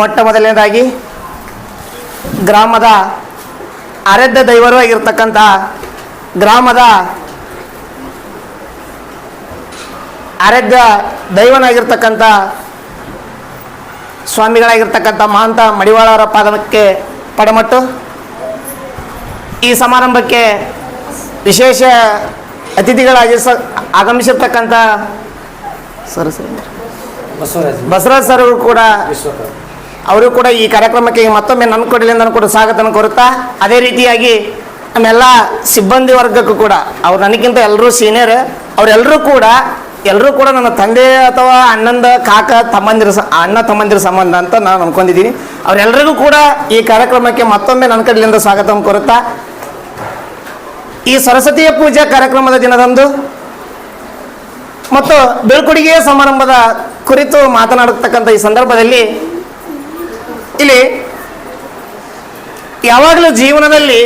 ಮೊಟ್ಟ ಮೊದಲನೇದಾಗಿ ಗ್ರಾಮದ ಅರೆದ್ದ ದೈವರು ಆಗಿರ್ತಕ್ಕಂಥ ಗ್ರಾಮದ ಅರೆದ್ದ ದೈವನಾಗಿರ್ತಕ್ಕಂಥ ಸ್ವಾಮಿಗಳಾಗಿರ್ತಕ್ಕಂಥ ಮಹಂತ ಮಡಿವಾಳವರ ಪಾದಕ್ಕೆ ಪಡಮಟ್ಟು. ಈ ಸಮಾರಂಭಕ್ಕೆ ವಿಶೇಷ ಅತಿಥಿಗಳಾಗಿ ಸ ಆಗಮಿಸಿರ್ತಕ್ಕಂಥ ಸರ್ ಸರ್. ಬಸವರಾಜ್ ಸರ್ ಕೂಡ ಅವರು ಕೂಡ ಈ ಕಾರ್ಯಕ್ರಮಕ್ಕೆ ಮತ್ತೊಮ್ಮೆ ನನ್ನ ಕೊಡಲಿಂದ ಕೂಡ ಸ್ವಾಗತನ ಕೋರುತ್ತಾ, ಅದೇ ರೀತಿಯಾಗಿ ನಮ್ಮೆಲ್ಲ ಸಿಬ್ಬಂದಿ ವರ್ಗಕ್ಕೂ ಕೂಡ, ಅವ್ರು ನನಗಿಂತ ಎಲ್ಲರೂ ಸೀನಿಯರ್ ಅವರೆಲ್ಲರೂ ಕೂಡ, ಎಲ್ಲರೂ ಕೂಡ ನನ್ನ ತಂದೆ ಅಥವಾ ಅಣ್ಣಂದ ಕಾಕ ತಮ್ಮಂದಿರ ಅಣ್ಣ ತಮ್ಮಂದಿರ ಸಂಬಂಧ ಅಂತ ನಾನು ಅನ್ಕೊಂಡಿದ್ದೀನಿ. ಅವರೆಲ್ಲರಿಗೂ ಕೂಡ ಈ ಕಾರ್ಯಕ್ರಮಕ್ಕೆ ಮತ್ತೊಮ್ಮೆ ನನ್ನ ಕಡೆಯಿಂದ ಸ್ವಾಗತ ಕೋರುತ್ತಾ, ಈ ಸರಸ್ವತಿಯ ಪೂಜಾ ಕಾರ್ಯಕ್ರಮದ ದಿನದಂದು ಮತ್ತು ಬೀಳ್ಕೊಡುಗೆಯ ಸಮಾರಂಭದ ಕುರಿತು ಮಾತನಾಡತಕ್ಕಂಥ ಈ ಸಂದರ್ಭದಲ್ಲಿ ಇಲ್ಲಿ ಯಾವಾಗಲೂ ಜೀವನದಲ್ಲಿ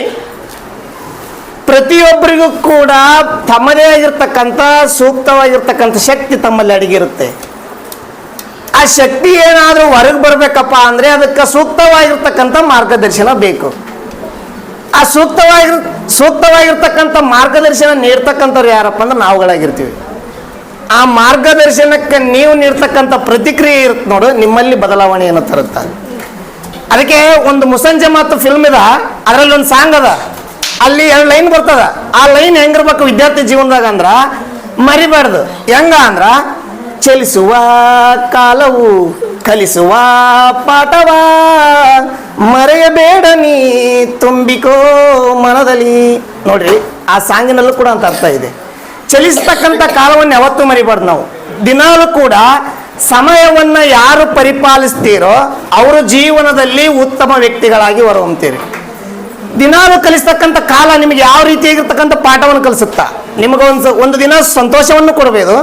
ಪ್ರತಿಯೊಬ್ಬರಿಗೂ ಕೂಡ ತಮ್ಮದೇ ಆಗಿರ್ತಕ್ಕಂಥ ಸೂಕ್ತವಾಗಿರ್ತಕ್ಕಂಥ ಶಕ್ತಿ ತಮ್ಮಲ್ಲಿ ಅಡಗಿರುತ್ತೆ. ಆ ಶಕ್ತಿ ಏನಾದರೂ ಹೊರಗೆ ಬರಬೇಕಪ್ಪ ಅಂದರೆ ಅದಕ್ಕೆ ಸೂಕ್ತವಾಗಿರ್ತಕ್ಕಂಥ ಮಾರ್ಗದರ್ಶನ ಬೇಕು. ಆ ಸೂಕ್ತವಾಗಿರ್, ಸೂಕ್ತವಾಗಿರ್ತಕ್ಕಂಥ ಮಾರ್ಗದರ್ಶನ ನೀಡ್ತಕ್ಕಂಥವ್ರು ಯಾರಪ್ಪ ಅಂದ್ರೆ ನಾವುಗಳಾಗಿರ್ತೀವಿ. ಆ ಮಾರ್ಗದರ್ಶನಕ್ಕೆ ನೀವು ನೀಡ್ತಕ್ಕಂಥ ಪ್ರತಿಕ್ರಿಯೆ ಇರುತ್ತೆ ನೋಡು, ನಿಮ್ಮಲ್ಲಿ ಬದಲಾವಣೆಯನ್ನು ತರುತ್ತೆ ಅದಕ್ಕೆ ಒಂದು ಮುಸಂಜೆ ಮಾತು ಫಿಲ್ಮ್ ಇದೆ, ಅದರಲ್ಲಿ ಒಂದು ಸಾಂಗ್ ಅದ. ಅಲ್ಲಿ ಎರಡು ಲೈನ್ ಬರ್ತದ. ಆ ಲೈನ್ ಹೆಂಗಿರ್ಬೇಕು ವಿದ್ಯಾರ್ಥಿ ಜೀವನದಾಗ ಅಂದ್ರ ಮರಿಬಾರ್ದು. ಹೆಂಗ ಅಂದ್ರ ಚಲಿಸುವ ಕಾಲವು, ಕಲಿಸುವ ಪಾಠವ, ಮರೆಯಬೇಡ ನೀ ತುಂಬಿಕೋ ಮನದಲ್ಲಿ. ನೋಡ್ರಿ, ಆ ಸಾಂಗಿನಲ್ಲೂ ಕೂಡ ಅಂತ ಅರ್ಥ ಇದೆ. ಚಲಿಸ್ತಕ್ಕಂಥ ಕಾಲವನ್ನು ಯಾವತ್ತೂ ಮರಿಬಾರ್ದು ನಾವು. ದಿನಾಲೂ ಕೂಡ ಸಮಯವನ್ನ ಯಾರು ಪರಿಪಾಲಿಸ್ತೀರೋ ಅವರು ಜೀವನದಲ್ಲಿ ಉತ್ತಮ ವ್ಯಕ್ತಿಗಳಾಗಿ ಹೊರಹೊಮ್ತೀರಿ. ದಿನಾಲು ಕಲಿಸ್ತಕ್ಕಂಥ ಕಾಲ ನಿಮಗೆ ಯಾವ ರೀತಿಯಾಗಿರ್ತಕ್ಕಂಥ ಪಾಠವನ್ನು ಕಲಿಸುತ್ತಾ? ನಿಮಗೆ ಒಂದು ಒಂದು ದಿನ ಸಂತೋಷವನ್ನು ಕೊಡ್ಬೋದು,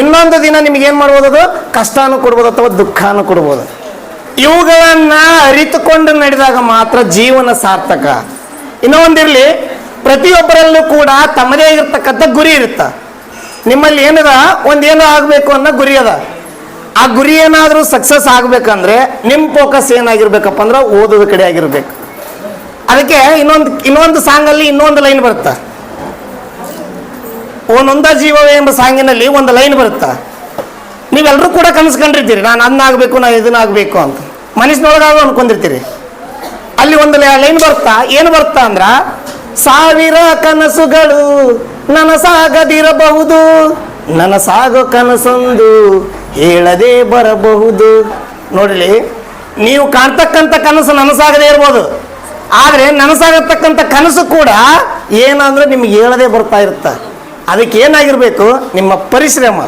ಇನ್ನೊಂದು ದಿನ ನಿಮಗೆ ಏನು ಮಾಡ್ಬೋದು ಕಷ್ಟನೂ ಕೊಡ್ಬೋದು ಅಥವಾ ದುಃಖನೂ ಕೊಡ್ಬೋದು. ಇವುಗಳನ್ನ ಅರಿತುಕೊಂಡು ನಡೆದಾಗ ಮಾತ್ರ ಜೀವನ ಸಾರ್ಥಕ. ಇನ್ನೂ ಒಂದಿರಲಿ, ಪ್ರತಿಯೊಬ್ಬರಲ್ಲೂ ಕೂಡ ತಮ್ಮದೇ ಆಗಿರ್ತಕ್ಕಂಥ ಗುರಿ ಇರುತ್ತೆ. ನಿಮ್ಮಲ್ಲಿ ಏನದ? ಒಂದೇನೋ ಆಗಬೇಕು ಅನ್ನೋ ಗುರಿ ಅದ. ಆ ಗುರಿ ಏನಾದರೂ ಸಕ್ಸಸ್ ಆಗಬೇಕಂದ್ರೆ ನಿಮ್ಮ ಫೋಕಸ್ ಏನಾಗಿರ್ಬೇಕಪ್ಪ ಅಂದ್ರೆ ಓದೋದ ಕಡೆ ಆಗಿರ್ಬೇಕು. ಅದಕ್ಕೆ ಇನ್ನೊಂದು ಇನ್ನೊಂದು ಸಾಂಗಲ್ಲಿ ಇನ್ನೊಂದು ಲೈನ್ ಬರುತ್ತೆ? ಒಂದೊಂದ ಜೀವವೇ ಎಂಬ ಸಾಂಗಿನಲ್ಲಿ ಒಂದು ಲೈನ್ ಬರುತ್ತೆ? ನೀವೆಲ್ಲರೂ ಕೂಡ ಕನಸ್ಕೊಂಡಿರ್ತೀರಿ, ನಾನು ನಾನು ಅದನ್ನಾಗಬೇಕು ನಾನು ಇದನ್ನಾಗಬೇಕು ಅಂತ. ಮನಸ್ಸಿನೊಳಗಾಗ ಅನ್ಕೊಂಡಿರ್ತೀರಿ. ಅಲ್ಲಿ ಒಂದು ಲೈನ್ ಬರ್ತಾ ಏನು ಬರ್ತಾ ಅಂದ್ರ, ಸಾವಿರ ಕನಸುಗಳು ನನಸಾಗದಿರಬಹುದು, ನನಸಾಗೋ ಕನಸೊಂದು ಹೇಳದೆ ಬರಬಹುದು. ನೋಡಲಿ ನೀವು ಕಾಣ್ತಕ್ಕಂಥ ಕನಸು ನನಸಾಗದೇ ಇರ್ಬೋದು. ಆದರೆ ನನಸಾಗತಕ್ಕಂಥ ಕನಸು ಕೂಡ ಏನಂದ್ರೆ ನಿಮ್ಗೆ ಹೇಳದೆ ಬರ್ತಾ ಇರುತ್ತೆ. ಅದಕ್ಕೆ ಏನಾಗಿರಬೇಕು? ನಿಮ್ಮ ಪರಿಶ್ರಮ.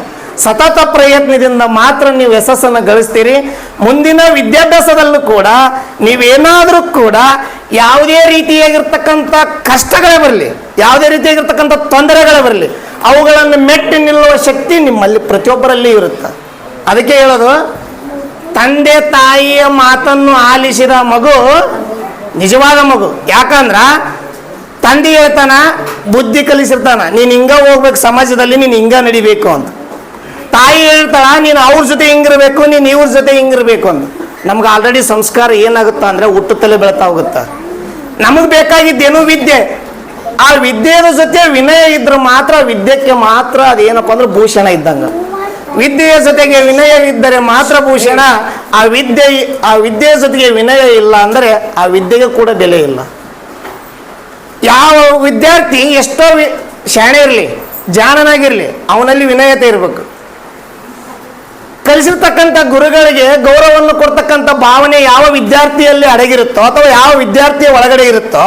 ಸತತ ಪ್ರಯತ್ನದಿಂದ ಮಾತ್ರ ನೀವು ಯಶಸ್ಸನ್ನು ಗಳಿಸ್ತೀರಿ. ಮುಂದಿನ ವಿದ್ಯಾಭ್ಯಾಸದಲ್ಲೂ ಕೂಡ ನೀವೇನಾದರೂ ಕೂಡ ಯಾವುದೇ ರೀತಿಯಾಗಿರ್ತಕ್ಕಂಥ ಕಷ್ಟಗಳೇ ಬರಲಿ, ಯಾವುದೇ ರೀತಿಯಾಗಿರ್ತಕ್ಕಂಥ ತೊಂದರೆಗಳೇ ಬರಲಿ, ಅವುಗಳನ್ನು ಮೆಟ್ಟಿ ನಿಲ್ಲುವ ಶಕ್ತಿ ನಿಮ್ಮಲ್ಲಿ ಪ್ರತಿಯೊಬ್ಬರಲ್ಲಿ ಇರುತ್ತೆ. ಅದಕ್ಕೆ ಹೇಳೋದು, ತಂದೆ ತಾಯಿಯ ಮಾತನ್ನು ಆಲಿಸಿದ ಮಗು ನಿಜವಾದ ಮಗು. ಯಾಕಂದ್ರ ತಂದೆ ಹೇಳ್ತಾನ, ಬುದ್ಧಿ ಕಲಿಸಿರ್ತಾನ. ನೀನು ಹಿಂಗ ಹೋಗ್ಬೇಕು ಸಮಾಜದಲ್ಲಿ, ನೀನು ಹಿಂಗ ನಡಿಬೇಕು ಅಂತ. ತಾಯಿ ಹೇಳ್ತಾಳ, ನೀನು ಅವ್ರ ಜೊತೆ ಹಿಂಗಿರ್ಬೇಕು, ನೀನು ಇವ್ರ ಜೊತೆ ಹಿಂಗಿರ್ಬೇಕು ಅಂತ. ನಮ್ಗೆ ಆಲ್ರೆಡಿ ಸಂಸ್ಕಾರ ಏನಾಗುತ್ತಾ ಅಂದ್ರೆ ಹುಟ್ಟುತ್ತಲೇ ಬೆಳತಾ ಹೋಗುತ್ತಾ. ನಮಗೆ ಬೇಕಾಗಿದ್ದೇನು ವಿದ್ಯೆ? ಆ ವಿದ್ಯೆಯ ಜೊತೆ ವಿನಯ ಇದ್ರೆ ಮಾತ್ರ ವಿದ್ಯೆಗೆ ಮಾತ್ರ ಅದೇನಪ್ಪ ಅಂದ್ರೆ ಭೂಷಣ ಇದ್ದಂಗ. ವಿದ್ಯೆಯ ಜೊತೆಗೆ ವಿನಯವಿದ್ದರೆ ಮಾತ್ರ ಭೂಷಣ. ಆ ವಿದ್ಯೆ, ಆ ವಿದ್ಯೆಯ ಜೊತೆಗೆ ವಿನಯ ಇಲ್ಲ ಅಂದರೆ ಆ ವಿದ್ಯೆಗೆ ಕೂಡ ಬೆಲೆ ಇಲ್ಲ. ಯಾವ ವಿದ್ಯಾರ್ಥಿ ಎಷ್ಟೋ ವಿ- ಶಾಣೆ ಇರಲಿ, ಜಾಣನಾಗಿರಲಿ, ಅವನಲ್ಲಿ ವಿನಯತೆ ಇರಬೇಕು. ಕಲಿಸಿರ್ತಕ್ಕಂಥ ಗುರುಗಳಿಗೆ ಗೌರವವನ್ನು ಕೊಡ್ತಕ್ಕಂಥ ಭಾವನೆ ಯಾವ ವಿದ್ಯಾರ್ಥಿಯಲ್ಲಿ ಅಡಗಿರುತ್ತೋ ಅಥವಾ ಯಾವ ವಿದ್ಯಾರ್ಥಿಯ ಒಳಗಡೆ ಇರುತ್ತೋ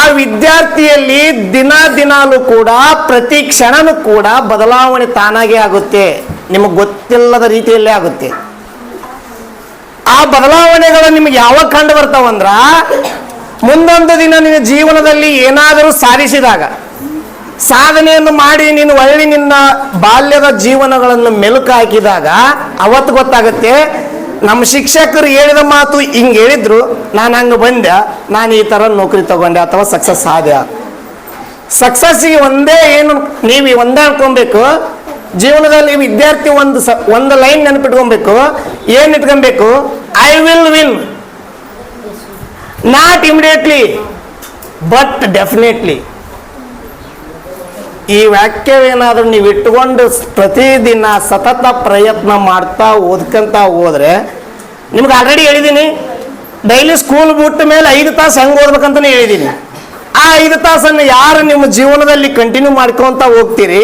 ಆ ವಿದ್ಯಾರ್ಥಿಯಲ್ಲಿ ದಿನ ದಿನಾಲೂ ಕೂಡ, ಪ್ರತಿ ಕ್ಷಣನೂ ಕೂಡ ಬದಲಾವಣೆ ತಾನಾಗೇ ಆಗುತ್ತೆ. ನಿಮಗೆ ಗೊತ್ತಿಲ್ಲದ ರೀತಿಯಲ್ಲೇ ಆಗುತ್ತೆ. ಆ ಬದಲಾವಣೆಗಳು ನಿಮಗೆ ಯಾವಾಗ ಕಂಡು ಬರ್ತಾವಂದ್ರ, ಮುಂದೊಂದು ದಿನ ನಿನ್ನ ಜೀವನದಲ್ಲಿ ಏನಾದರೂ ಸಾಧಿಸಿದಾಗ, ಸಾಧನೆಯನ್ನು ಮಾಡಿ ನೀನು ಒಳ್ಳೆ ನಿನ್ನ ಬಾಲ್ಯದ ಜೀವನಗಳನ್ನು ಮೆಲುಕು ಹಾಕಿದಾಗ ಅವತ್ತು ಗೊತ್ತಾಗುತ್ತೆ ನಮ್ಮ ಶಿಕ್ಷಕರು ಹೇಳಿದ ಮಾತು ಹಿಂಗೆ ಹೇಳಿದ್ರು, ನಾನು ಹಂಗೆ ಬಂದೆ. ನಾನು ಈ ಥರ ನೌಕರಿ ತಗೊಂಡೆ ಅಥವಾ ಸಕ್ಸಸ್ ಆದೆ. ಸಕ್ಸಸ್ಸಿಗೆ ಒಂದೇ ಏನು ನೀವು ಒಂದೇ ಅನ್ಕೊಬೇಕು. ಜೀವನದಲ್ಲಿ ವಿದ್ಯಾರ್ಥಿ ಒಂದು ಸ, ಒಂದು ಲೈನ್ ನೆನಪಿಟ್ಕೊಬೇಕು. ಏನು ಇಟ್ಕೊಬೇಕು? I will win not immediately but definitely ಈ ವಾಕ್ಯವೇನಾದರೂ ನೀವು ಇಟ್ಟುಕೊಂಡು ಪ್ರತಿದಿನ ಸತತ ಪ್ರಯತ್ನ ಮಾಡ್ತಾ ಓದ್ಕೊಂತ ಹೋದ್ರೆ, ನಿಮ್ಗೆ ಆಲ್ರೆಡಿ ಹೇಳಿದ್ದೀನಿ ಡೈಲಿ ಸ್ಕೂಲ್ ಬಿಟ್ಟ ಮೇಲೆ ಐದು ತಾಸು ಹೆಂಗೆ ಓದ್ಬೇಕಂತಲೇ ಹೇಳಿದ್ದೀನಿ ಆ ಐದು ತಾಸನ್ನು ಯಾರು ನಿಮ್ಮ ಜೀವನದಲ್ಲಿ ಕಂಟಿನ್ಯೂ ಮಾಡ್ಕೊಂತ ಹೋಗ್ತೀರಿ,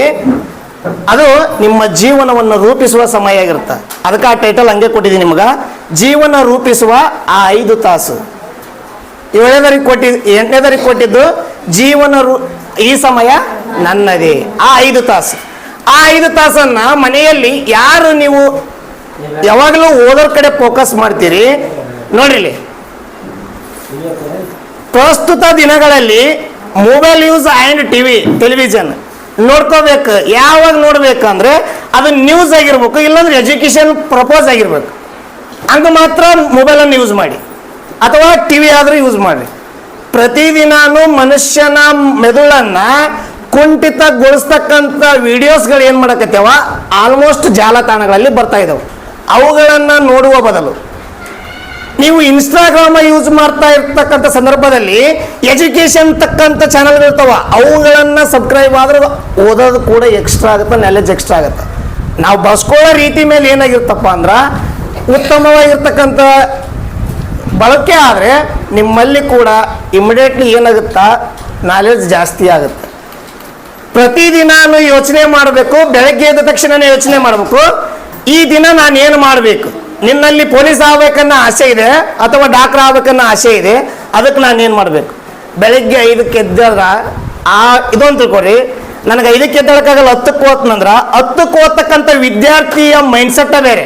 ಅದು ನಿಮ್ಮ ಜೀವನವನ್ನು ರೂಪಿಸುವ ಸಮಯ ಆಗಿರುತ್ತೆ. ಅದಕ್ಕೆ ಆ ಟೈಟಲ್ ಹಂಗೆ ಕೊಟ್ಟಿದ್ದೀನಿ ನಿಮ್ಗೆ, ಜೀವನ ರೂಪಿಸುವ ಆ ಐದು ತಾಸು. ಏಳನೇದರಿಗೆ ಕೊಟ್ಟಿದ್ದು ಎಂಟನೇದರಿಗೆ ಕೊಟ್ಟಿದ್ದು ಜೀವನ ರು ಈ ಸಮಯ ನನ್ನದೇ. ಆ ಐದು ತಾಸು. ಆ ಐದು ತಾಸನ್ನ ಮನೆಯಲ್ಲಿ ಯಾರು ನೀವು ಯಾವಾಗಲೂ ಓದೋರ್ ಕಡೆ ಫೋಕಸ್ ಮಾಡ್ತೀರಿ? ನೋಡಿಲಿ ಪ್ರಸ್ತುತ ದಿನಗಳಲ್ಲಿ mobile use and TV television ನೋಡ್ಕೋಬೇಕು. ಯಾವಾಗ ನೋಡ್ಬೇಕಂದ್ರೆ ಅದು ನ್ಯೂಸ್ ಆಗಿರ್ಬೇಕು, ಇಲ್ಲಾಂದ್ರೆ ಎಜುಕೇಶನ್ ಪ್ರಪೋಸ್ ಆಗಿರ್ಬೇಕು. ಹಂಗ ಮಾತ್ರ ಮೊಬೈಲನ್ನು ಯೂಸ್ ಮಾಡಿ. ಅಥವಾ ಟಿ ವಿ ಆದರೂ ಯೂಸ್ ಮಾಡಿ. ಪ್ರತಿದಿನಾನು ಮನುಷ್ಯನ ಮೆದುಳನ್ನ ಕುಂಠಿತಗೊಳಿಸ್ತಕ್ಕಂಥ ವಿಡಿಯೋಸ್ಗಳು ಏನು ಮಾಡಕತ್ತೇವ? ಆಲ್ಮೋಸ್ಟ್ ಜಾಲತಾಣಗಳಲ್ಲಿ ಬರ್ತಾ ಇದ್ದಾವೆ ಅವುಗಳನ್ನು ನೋಡುವ ಬದಲು. ನೀವು ಇನ್ಸ್ಟಾಗ್ರಾಮ್ ಯೂಸ್ ಮಾಡ್ತಾ ಇರ್ತಕ್ಕಂಥ ಸಂದರ್ಭದಲ್ಲಿ ಎಜುಕೇಶನ್ ತಕ್ಕಂಥ ಚಾನಲ್ಗಳು ಇರ್ತಾವ. ಅವುಗಳನ್ನು ಸಬ್ಸ್ಕ್ರೈಬ್ ಆದ್ರೆ ಓದೋದು ಕೂಡ ಎಕ್ಸ್ಟ್ರಾ ಆಗುತ್ತೆ ನಾಲೆಜ್ ಎಕ್ಸ್ಟ್ರಾ ಆಗುತ್ತೆ. ನಾವು ಬಳಸ್ಕೊಳ್ಳೋ ರೀತಿ ಮೇಲೆ ಏನಾಗಿರ್ತಪ್ಪ ಅಂದ್ರೆ ಉತ್ತಮವಾಗಿರ್ತಕ್ಕಂಥ ಬಳಕೆ ಆದರೆ ನಿಮ್ಮಲ್ಲಿ ಕೂಡ ಇಮಿಡಿಯೇಟ್ಲಿ ಏನಾಗುತ್ತಾ? ನಾಲೆಡ್ಜ್ ಜಾಸ್ತಿ ಆಗುತ್ತೆ. ಪ್ರತಿದಿನಾನು ಯೋಚನೆ ಮಾಡಬೇಕು, ಬೆಳಗ್ಗೆ ಎದ್ದ ತಕ್ಷಣನೇ ಯೋಚನೆ ಮಾಡಬೇಕು. ಈ ದಿನ ನಾನು ಏನು ಮಾಡಬೇಕು? ನಿನ್ನಲ್ಲಿ ಪೊಲೀಸ್ ಆಗ್ಬೇಕನ್ನೋ ಆಸೆ ಇದೆ, ಅಥವಾ ಡಾಕ್ಟರ್ ಆಗ್ಬೇಕನ್ನೋ ಆಸೆ ಇದೆ, ಅದಕ್ಕೆ ನಾನು ಏನು ಮಾಡಬೇಕು? ಬೆಳಗ್ಗೆ ಐದಕ್ಕೆ ಎದ್ದಾಗ ಆ, ಇದೊಂದು ತಿಳ್ಕೊರಿ ನನಗೆ ಐದಕ್ಕೆ ಎದ್ದೇಳಕ್ಕಾಗಲ್ಲ, ಹತ್ತಕ್ಕೆ ಓದ್ತಂದ್ರೆ ಹತ್ತಕ್ಕೆ ಓದ್ತಕ್ಕಂಥ ವಿದ್ಯಾರ್ಥಿಯ ಮೈಂಡ್ಸೆಟ್ಟ ಬೇರೆ.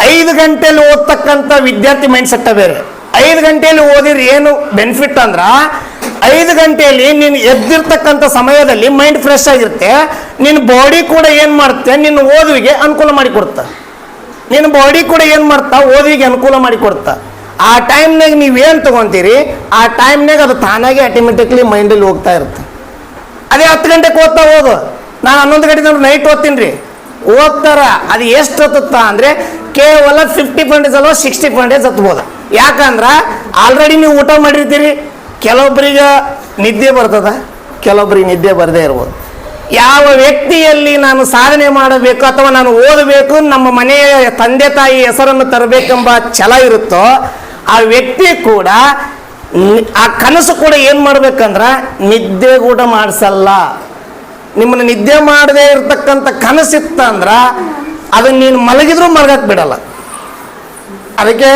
ಐದು ಗಂಟೆಯಲ್ಲಿ ಓದ್ತಕ್ಕಂಥ ವಿದ್ಯಾರ್ಥಿ ಮೈಂಡ್ಸೆಟ್ಟ ಬೇರೆ. ಐದು ಗಂಟೆಯಲ್ಲಿ ಓದಿದ್ರೆ ಏನು ಬೆನಿಫಿಟ್ ಅಂದ್ರ, ಐದು ಗಂಟೆಯಲ್ಲಿ ನೀನು ಎದ್ದಿರ್ತಕ್ಕಂಥ ಸಮಯದಲ್ಲಿ ಮೈಂಡ್ ಫ್ರೆಶ್ ಆಗಿರುತ್ತೆ ನಿನ್ನ ಬಾಡಿ ಕೂಡ ಏನು ಮಾಡುತ್ತೆ, ನಿನ್ನ ಓದುವಿಗೆ ಅನುಕೂಲ ಮಾಡಿಕೊಡುತ್ತ. ನಿನ್ನ ಬಾಡಿ ಕೂಡ ಏನು ಮಾಡ್ತಾ, ಓದುವಿಗೆ ಅನುಕೂಲ ಮಾಡಿಕೊಡುತ್ತ. ಆ ಟೈಮ್ನಾಗ ನೀವೇನು ತಗೊಂತೀರಿ, ಆ ಟೈಮ್ನಾಗ ಅದು ತಾನಾಗೆ ಆಟೋಮೆಟಿಕ್ಲಿ ಮೈಂಡಲ್ಲಿ ಹೋಗ್ತಾ ಇರುತ್ತೆ. ಅದೇ ಹತ್ತು ಗಂಟೆಗೆ ಓದ್ತಾ ಹೋಗು ನಾನು ಹನ್ನೊಂದು ಗಂಟೆ ನೈಟ್ ಓದ್ತೀನಿ ರೀ. ಓದ್ತಾರ, ಅದು ಎಷ್ಟು ಹತ್ತುತ್ತಾ ಅಂದರೆ ಕೇವಲ ಫಿಫ್ಟಿ ಪರ್ಸೆಂಟೇಜ್ ಅಲ್ವಾ ಸಿಕ್ಸ್ಟಿ ಪರ್ಸೆಂಟೇಜ್ ಹತ್ಬೋದು. ಯಾಕಂದ್ರೆ ಆಲ್ರೆಡಿ ನೀವು ಊಟ ಮಾಡಿರ್ತೀರಿ ಕೆಲವೊಬ್ಬರಿಗೆ ನಿದ್ದೆ ಬರ್ತದ ಕೆಲವೊಬ್ಬರಿಗೆ ನಿದ್ದೆ ಬರದೇ ಇರ್ಬೋದು. ಯಾವ ವ್ಯಕ್ತಿಯಲ್ಲಿ ನಾನು ಸಾಧನೆ ಮಾಡಬೇಕು ಅಥವಾ ನಾನು ಓದಬೇಕು ನಮ್ಮ ಮನೆಯ ತಂದೆ ತಾಯಿ ಹೆಸರನ್ನು ತರಬೇಕೆಂಬ ಛಲ ಇರುತ್ತೋ, ಆ ವ್ಯಕ್ತಿ ಕೂಡ ಆ ಕನಸು ಕೂಡ ಏನು ಮಾಡ್ಬೇಕಂದ್ರ ನಿದ್ದೆ ಕೂಡ ಮಾಡಿಸಲ್ಲ. ನಿಮ್ಮನ್ನು ನಿದ್ದೆ ಮಾಡದೇ ಇರತಕ್ಕಂಥ ಕನಸಿತ್ತಂದ್ರೆ ಅದನ್ನು ನೀನು ಮಲಗಿದ್ರೂ ಮಲಗಕ್ಕೆ ಬಿಡಲ್ಲ. ಅದಕ್ಕೆ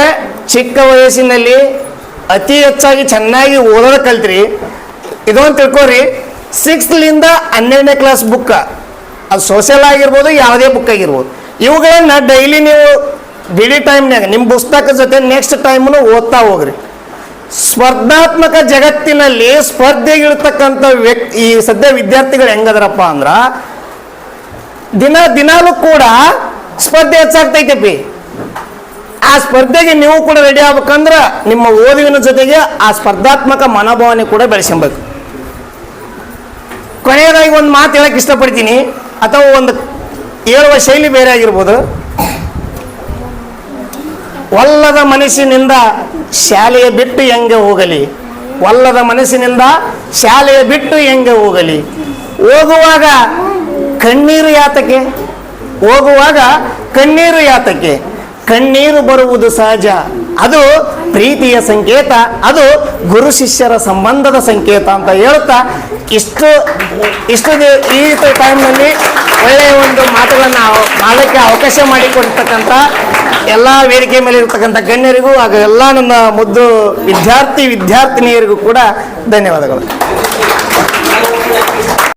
ಚಿಕ್ಕ ವಯಸ್ಸಿನಲ್ಲಿ ಅತಿ ಹೆಚ್ಚಾಗಿ ಚೆನ್ನಾಗಿ ಓದೋದು ಕಲ್ತ್ರಿ. ಇದೊಂದು ತಿಳ್ಕೊರಿ. ಸಿಕ್ಸ್ತ್ಲಿಂದ ಹನ್ನೆರಡನೇ ಕ್ಲಾಸ್ ಬುಕ್ಕ ಅದು ಸೋಷಿಯಲ್ ಆಗಿರ್ಬೋದು, ಯಾವುದೇ ಬುಕ್ ಆಗಿರ್ಬೋದು. ಇವುಗಳನ್ನ ಡೈಲಿ ನೀವು ಬಿಡಿ ಟೈಮ್ನಾಗ ನಿಮ್ಮ ಪುಸ್ತಕದ ಜೊತೆ ನೆಕ್ಸ್ಟ್ ಟೈಮ್ನು ಓದ್ತಾ ಹೋಗ್ರಿ. ಸ್ಪರ್ಧಾತ್ಮಕ ಜಗತ್ತಿನಲ್ಲಿ ಸ್ಪರ್ಧೆಗಿರ್ತಕ್ಕಂಥ ವ್ಯಕ್ತಿ, ಈ ಸದ್ಯ ವಿದ್ಯಾರ್ಥಿಗಳು ಹೆಂಗದ್ರಪ್ಪ ಅಂದ್ರ, ದಿನ ದಿನಾಲೂ ಕೂಡ ಸ್ಪರ್ಧೆ ಹೆಚ್ಚಾಗ್ತೈತೆಪಿ ಆ ಸ್ಪರ್ಧೆಗೆ ನೀವು ಕೂಡ ರೆಡಿ ಆಗ್ಬೇಕಂದ್ರೆ ನಿಮ್ಮ ಓದುವಿನ ಜೊತೆಗೆ ಆ ಸ್ಪರ್ಧಾತ್ಮಕ ಮನೋಭಾವನೆ ಕೂಡ ಬೆಳೆಸಬೇಕು ಕೊನೆಯದಾಗಿ ಒಂದು ಮಾತು ಹೇಳಕ್ಕೆ ಇಷ್ಟಪಡ್ತೀನಿ. ಅಥವಾ ಒಂದು ಹೇಳುವ ಶೈಲಿ ಬೇರೆ ಆಗಿರ್ಬೋದು. ಒಲ್ಲದ ಮನಸ್ಸಿನಿಂದ ಶಾಲೆಯ ಬಿಟ್ಟು ಹೆಂಗೆ ಹೋಗಲಿ? ಒಲ್ಲದ ಮನಸ್ಸಿನಿಂದ ಶಾಲೆಯ ಬಿಟ್ಟು ಹೆಂಗೆ ಹೋಗಲಿ? ಹೋಗುವಾಗ ಕಣ್ಣೀರು ಯಾತಕ್ಕೆ? ಹೋಗುವಾಗ ಕಣ್ಣೀರು ಯಾತಕ್ಕೆ? ಕಣ್ಣೀರು ಬರುವುದು ಸಹಜ. ಅದು ಪ್ರೀತಿಯ ಸಂಕೇತ, ಅದು ಗುರು ಶಿಷ್ಯರ ಸಂಬಂಧದ ಸಂಕೇತ ಅಂತ ಹೇಳ್ತಾ ಇಷ್ಟು ಇಷ್ಟು ಈ ಟೈಮ್ನಲ್ಲಿ ಒಳ್ಳೆಯ ಒಂದು ಮಾತುಗಳನ್ನು ಮಾಡಲಿಕ್ಕೆ ಅವಕಾಶ ಮಾಡಿಕೊಡ್ತಕ್ಕಂಥ ಎಲ್ಲ ವೇದಿಕೆ ಮೇಲೆ ಇರತಕ್ಕಂಥ ಗಣ್ಯರಿಗೂ ಹಾಗೂ ಎಲ್ಲ ನನ್ನ ಮುದ್ದು ವಿದ್ಯಾರ್ಥಿ, ವಿದ್ಯಾರ್ಥಿನಿಯರಿಗೂ ಕೂಡ ಧನ್ಯವಾದಗಳು.